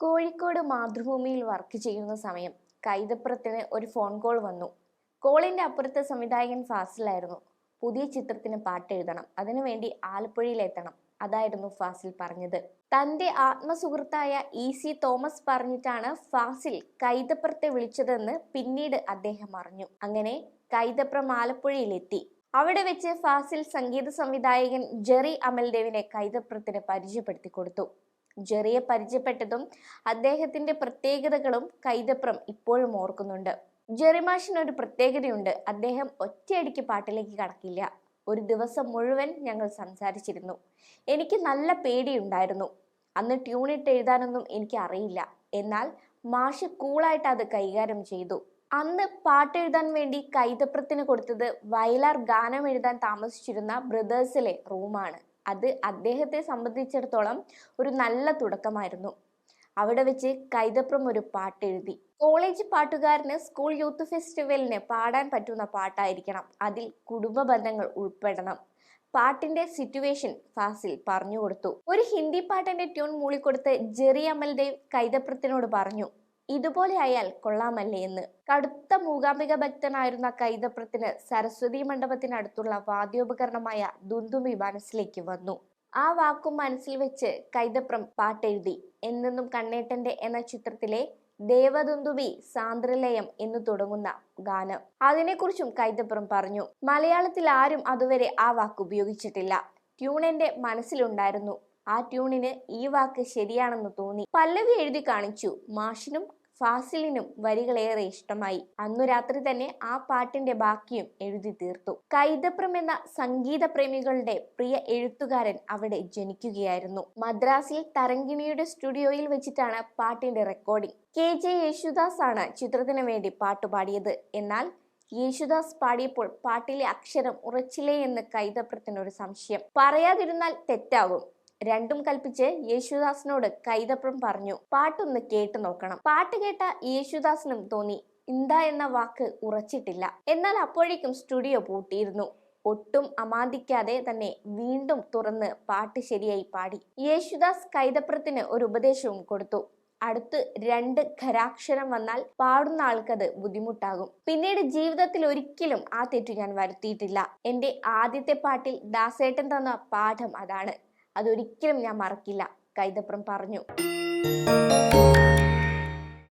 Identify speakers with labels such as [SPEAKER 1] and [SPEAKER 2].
[SPEAKER 1] Kozhikode മാതൃഭൂമിയിൽ work ചെയ്യുന്ന സമയം കൈതപ്പുറത്തിന് ഒരു ഫോൺ കോൾ വന്നു. കോളിന്റെ അപ്പുറത്തെ സംവിധായകൻ ഫാസിലായിരുന്നു. പുതിയ ചിത്രത്തിന് പാട്ട് എഴുതണം. അതിനുവേണ്ടി ആലപ്പുഴയിലെത്തണം. അതായിരുന്നു ഫാസിൽ പറഞ്ഞത്. തന്റെ ആത്മസുഹൃത്തായ ഇ സി തോമസ് പറഞ്ഞിട്ടാണ് ഫാസിൽ കൈതപ്രത്തെ വിളിച്ചതെന്ന് പിന്നീട് അദ്ദേഹം അറിഞ്ഞു. അങ്ങനെ കൈതപ്രം ആലപ്പുഴയിലെത്തി. അവിടെ വെച്ച് ഫാസിൽ സംഗീത സംവിധായകൻ ജെറി അമൽദേവിനെ കൈതപ്രത്തിന് പരിചയപ്പെടുത്തി കൊടുത്തു. ജെറിയെ പരിചയപ്പെട്ടതും അദ്ദേഹത്തിന്റെ പ്രത്യേകതകളും കൈതപ്രം ഇപ്പോഴും ഓർക്കുന്നുണ്ട്. ജെറിമാഷിന് ഒരു പ്രത്യേകതയുണ്ട്. അദ്ദേഹം ഒറ്റയടിക്ക് പാട്ടിലേക്ക് കടക്കില്ല. ഒരു ദിവസം മുഴുവൻ ഞങ്ങൾ സംസാരിച്ചിരുന്നു. എനിക്ക് നല്ല പേടിയുണ്ടായിരുന്നു. അന്ന് ട്യൂണിട്ട് എഴുതാനൊന്നും എനിക്ക് അറിയില്ല. എന്നാൽ മാഷ് കൂളായിട്ട് അത് കൈകാര്യം ചെയ്തു. അന്ന് പാട്ടെഴുതാൻ വേണ്ടി കൈതപ്രത്തിന് കൊടുത്തത് വയലാർ ഗാനം എഴുതാൻ താമസിച്ചിരുന്ന ബ്രദേഴ്സിലെ റൂമാണ്. അത് അദ്ദേഹത്തെ സംബന്ധിച്ചിടത്തോളം ഒരു നല്ല തുടക്കമായിരുന്നു. അവിടെ വെച്ച് കൈതപ്രം ഒരു പാട്ട് എഴുതി. കോളേജ് പാട്ടുകാരന് സ്കൂൾ യൂത്ത് ഫെസ്റ്റിവലിന് പാടാൻ പറ്റുന്ന പാട്ടായിരിക്കണം. അതിൽ കുടുംബ ബന്ധങ്ങൾ ഉൾപ്പെടണം. പാട്ടിന്റെ സിറ്റുവേഷൻ ഫാസിൽ പറഞ്ഞു കൊടുത്തു. ഒരു ഹിന്ദി പാട്ടിന്റെ ട്യൂൺ മൂളിക്കൊടുത്ത് ജെറി അമൽദേവ് കൈതപ്രത്തിനോട് പറഞ്ഞു. ഇതുപോലെ അയാൾ കൊള്ളാമല്ലേ എന്ന്. കടുത്ത മൂകാംബിക ഭക്തനായിരുന്ന കൈതപ്രത്തിന് സരസ്വതി മണ്ഡപത്തിനടുത്തുള്ള വാദ്യോപകരണമായ ദുന്ദുമി മനസ്സിലേക്ക് വന്നു. ആ വാക്കും മനസ്സിൽ വെച്ച് കൈതപ്രം പാട്ടെഴുതി. എന്നെന്നും കണ്ണേട്ടന്റെ എന്ന ചിത്രത്തിലെ ദേവദുന്ദുവി സാന്ദ്രലയം എന്ന് തുടങ്ങുന്ന ഗാനം. അതിനെക്കുറിച്ചും കൈതപ്രം പറഞ്ഞു. മലയാളത്തിൽ ആരും അതുവരെ ആ വാക്ക് ഉപയോഗിച്ചിട്ടില്ല. ട്യൂൺ മനസ്സിലുണ്ടായിരുന്നു. ആ ട്യൂണിന് ഈ വാക്ക് ശരിയാണെന്ന് തോന്നി. പല്ലവി എഴുതി കാണിച്ചു. മാഷിനും ഫാസിലിനും വരികളേറെ ഇഷ്ടമായി. അന്നു രാത്രി തന്നെ ആ പാട്ടിന്റെ ബാക്കിയും എഴുതി തീർത്തു. കൈതപ്രം എന്ന സംഗീത പ്രേമികളുടെ പ്രിയ എഴുത്തുകാരൻ അവിടെ ജനിക്കുകയായിരുന്നു. മദ്രാസിൽ തരങ്കിണിയുടെ സ്റ്റുഡിയോയിൽ വെച്ചിട്ടാണ് പാട്ടിന്റെ റെക്കോർഡിംഗ് കെ. ജെ. യേശുദാസ് ആണ് ചിത്രത്തിന് വേണ്ടി പാട്ടുപാടിയത് എന്നാൽ യേശുദാസ് പാടിയപ്പോൾ പാട്ടിലെ അക്ഷരം ഉറച്ചില്ലേ എന്ന് കൈതപ്രത്തിനൊരു സംശയം. പറയാതിരുന്നാൽ തെറ്റാകും. രണ്ടും കൽപ്പിച്ച് യേശുദാസിനോട് കൈതപ്പുറം പറഞ്ഞു. പാട്ടൊന്ന് കേട്ടു നോക്കണം. പാട്ട് കേട്ട യേശുദാസിനും തോന്നി ഇന്ത എന്ന വാക്ക് ഉറച്ചിട്ടില്ല. എന്നാൽ അപ്പോഴേക്കും സ്റ്റുഡിയോ പൂട്ടിയിരുന്നു. ഒട്ടും അമാന്തിക്കാതെ തന്നെ വീണ്ടും തുറന്ന് പാട്ട് ശരിയായി പാടി. യേശുദാസ് കൈതപ്പുറത്തിന് ഒരു ഉപദേശവും കൊടുത്തു. അടുത്ത് രണ്ട് ഖരാക്ഷരം വന്നാൽ പാടുന്ന ആൾക്കത് ബുദ്ധിമുട്ടാകും. പിന്നീട് ജീവിതത്തിൽ ഒരിക്കലും ആ തെറ്റു ഞാൻ വരുത്തിയിട്ടില്ല. എന്റെ ആദ്യത്തെ പാട്ടിൽ ദാസേട്ടൻ തന്ന പാഠം അതാണ്. അതൊരിക്കലും ഞാൻ മറക്കില്ല. കൈതപ്രം പറഞ്ഞു.